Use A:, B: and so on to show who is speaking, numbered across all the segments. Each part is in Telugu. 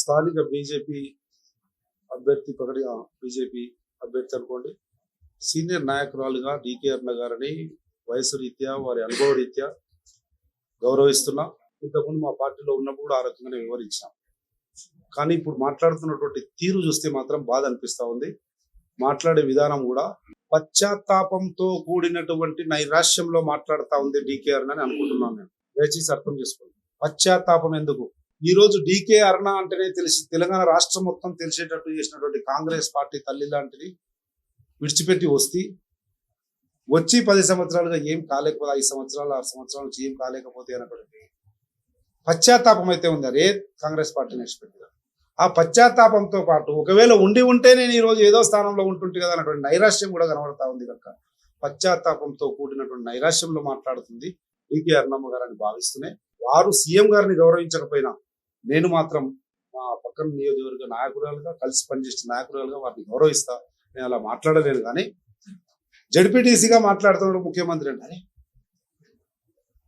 A: స్థానిక బీజేపీ అభ్యర్థి పగడి బీజేపీ అభ్యర్థి అనుకోండి. సీనియర్ నాయకురాలుగా డికే అరుణ గారిని వయసు రీత్యా వారి అనుభవ రీత్యా గౌరవిస్తున్నా. ఇంతకుముందు మా పార్టీలో ఉన్నప్పుడు కూడా ఆ రకంగానే వివరించాం. కానీ ఇప్పుడు మాట్లాడుతున్నటువంటి తీరు చూస్తే మాత్రం బాధ అనిపిస్తా ఉంది. మాట్లాడే విధానం కూడా పశ్చాత్తాపంతో కూడినటువంటి నైరాశ్యంలో మాట్లాడుతా ఉంది డికేఆర్ అని అనుకుంటున్నాను నేను. దయచేసి అర్థం చేసుకోండి. పశ్చాత్తాపం ఎందుకు? ఈ రోజు డీకే అరుణ అంటేనే తెలిసి తెలంగాణ రాష్ట్రం మొత్తం తెలిసేటట్టు చేసినటువంటి కాంగ్రెస్ పార్టీ తల్లి లాంటిది విడిచిపెట్టి వస్తే వచ్చి పది సంవత్సరాలుగా ఏం కాలేకపోతే ఐదు సంవత్సరాలు ఆరు సంవత్సరాల నుంచి ఏం కాలేకపోతే అన్నటువంటి పశ్చాత్తాపం అయితే ఉంది. అరే కాంగ్రెస్ పార్టీ విడిచిపెట్టిగా ఆ పశ్చాత్తాపంతో పాటు ఒకవేళ ఉండి ఉంటే నేను ఈ రోజు ఏదో స్థానంలో ఉంటుంటే కదా అన్నటువంటి నైరాశ్యం కూడా కనబడతా ఉంది కనుక పశ్చాత్తాపంతో కూడినటువంటి నైరాశ్యంలో మాట్లాడుతుంది. డికే అరుణమ్మ గారని భావిస్తూనే వారు సీఎం గారిని గౌరవించకపోయినా నేను మాత్రం మా పక్కన నియోజకవర్గ నాయకురాలుగా కలిసి పనిచేసిన నాయకురాలుగా వారిని గౌరవిస్తా. నేను అలా మాట్లాడలేను కానీ జడ్పీటీసీగా మాట్లాడుతున్నాడు ముఖ్యమంత్రి అంటే అరే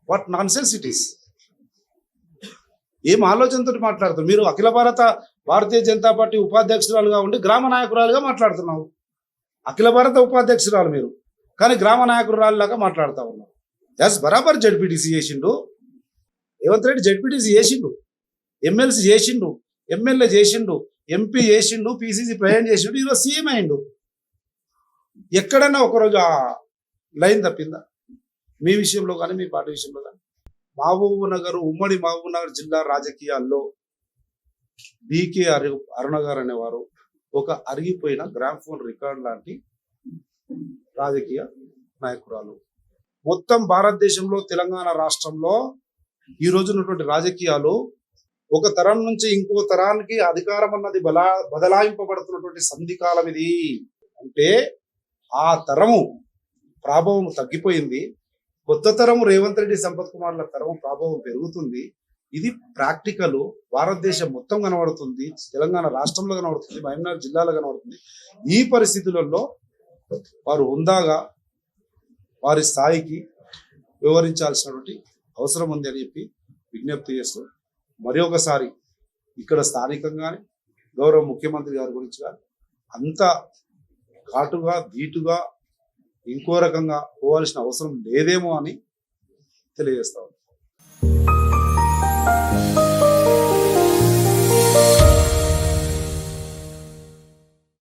A: what nonsense it is ఏం ఆలోచనతో మాట్లాడుతున్నారు మీరు అఖిల భారత భారతీయ జనతా పార్టీ ఉపాధ్యక్షురాలుగా ఉండి గ్రామ నాయకురాలుగా మాట్లాడుతున్నావు. అఖిల భారత ఉపాధ్యక్షురాలు మీరు కానీ గ్రామ నాయకురాలులాగా మాట్లాడుతూ ఉన్నారు ఎస్ బరాబర్ జడ్పీటీసీ చేసిండు. రేవంత్ రెడ్డి జడ్పీటీసీ చేసిండు. ఎమ్మెల్సీ చేసిండు ఎమ్మెల్యే చేసిండు ఎంపీ చేసిండు పీసీసీ ప్రయాణం చేసిండు ఈరోజు సీఎం అయిండు. ఎక్కడన్నా ఒకరోజు ఆ లైన్ తప్పిందా? మీ విషయంలో కానీ మీ పార్టీ విషయంలో కానీ. మహబూబ్ నగర్ ఉమ్మడి మహబూబ్ నగర్ జిల్లా రాజకీయాల్లో బీకే అరు అరుణ గారు అనేవారు ఒక అరిగిపోయిన గ్రామ్ఫోన్ రికార్డ్ లాంటి రాజకీయ నాయకురాలు. మొత్తం భారతదేశంలో తెలంగాణ రాష్ట్రంలో ఈ రోజు ఉన్నటువంటి రాజకీయాలు ఒక తరం నుంచి ఇంకో తరానికి అధికారం అన్నది బలా బదలాయింపబడుతున్నటువంటి సంధికాలం ఇది. అంటే ఆ తరము ప్రాభవం తగ్గిపోయింది. కొత్త తరము రేవంత్ రెడ్డి సంపత్ కుమార్ల తరము ప్రాభవం పెరుగుతుంది. ఇది ప్రాక్టికల్. భారతదేశం మొత్తం కనబడుతుంది. తెలంగాణ రాష్ట్రంలో కనబడుతుంది. మహబూబ్నగర్ జిల్లాలో కనబడుతుంది. ఈ పరిస్థితులలో వారు ఉందాగా వారి స్థాయికి వివరించాల్సినటువంటి అవసరం ఉంది అని చెప్పి విజ్ఞప్తి చేస్తూ మరి ఒకసారి ఇక్కడ స్థానికంగానే గౌరవ ముఖ్యమంత్రి గారి గురించి కానీ అంత ఘాటుగా ధీటుగా ఇంకో రకంగా పోవాల్సిన అవసరం లేదేమో అని తెలియజేస్తా ఉన్నాను.